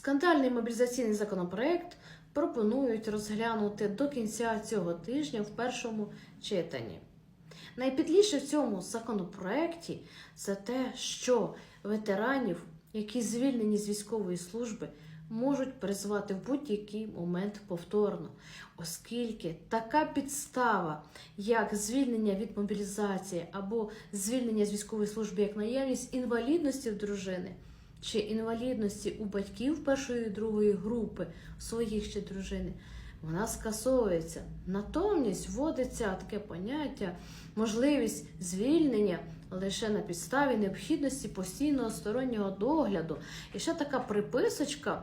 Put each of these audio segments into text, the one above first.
Скандальний мобілізаційний законопроект пропонують розглянути до кінця цього тижня в першому читанні. Найпідліше в цьому законопроекті це те, що ветеранів, які звільнені з військової служби, можуть призвати в будь-який момент повторно, оскільки така підстава, як звільнення від мобілізації або звільнення з військової служби як наявність інвалідності в дружини чи інвалідності у батьків першої і другої групи своїх чи дружини, вона скасовується. Натомість вводиться таке поняття, можливість звільнення лише на підставі необхідності постійного стороннього догляду. І ще така приписочка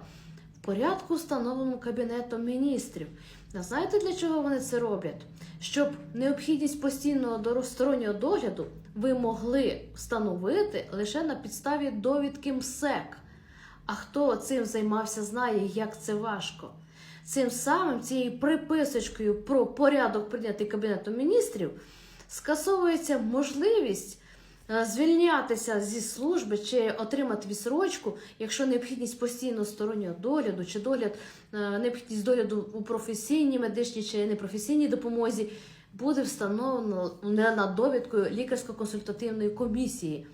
порядку, встановленому Кабінетом міністрів. А знаєте, для чого вони це роблять? Щоб необхідність постійного дор- стороннього догляду ви могли встановити лише на підставі довідки МСЕК. А хто цим займався, знає, як це важко. Цим самим, цією приписочкою про порядок прийнятий Кабінетом міністрів, скасовується можливість звільнятися зі служби чи отримати відсрочку, якщо необхідність постійного стороннього догляду, чи догляд, е, необхідність догляду у професійній медичній чи непрофесійній допомозі буде встановлено не над довідкою лікарсько-консультативної комісії.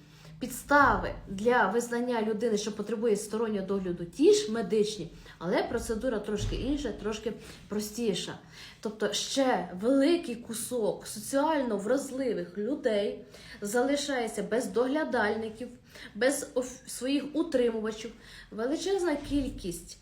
Підстави для визнання людини, що потребує стороннього догляду, ті ж медичні, але процедура трошки інша, трошки простіша. Тобто ще великий кусок соціально вразливих людей залишається без доглядальників, без своїх утримувачів. Величезна кількість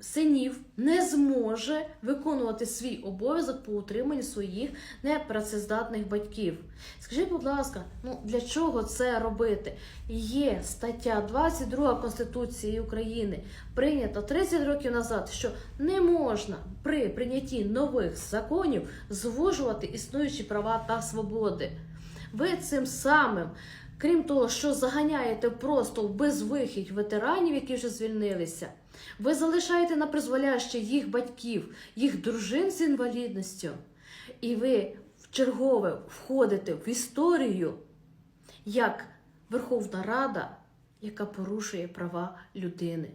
синів не зможе виконувати свій обов'язок по утриманню своїх непрацездатних батьків. Скажіть, будь ласка, ну для чого це робити? Є стаття 22 Конституції України, прийнята 30 років назад, що не можна при прийнятті нових законів звужувати існуючі права та свободи. Ви цим самим, крім того, що заганяєте просто в безвихідь ветеранів, які вже звільнилися, ви залишаєте на призволяще їх батьків, їх дружин з інвалідністю, і ви в чергове входите в історію як Верховна Рада, яка порушує права людини.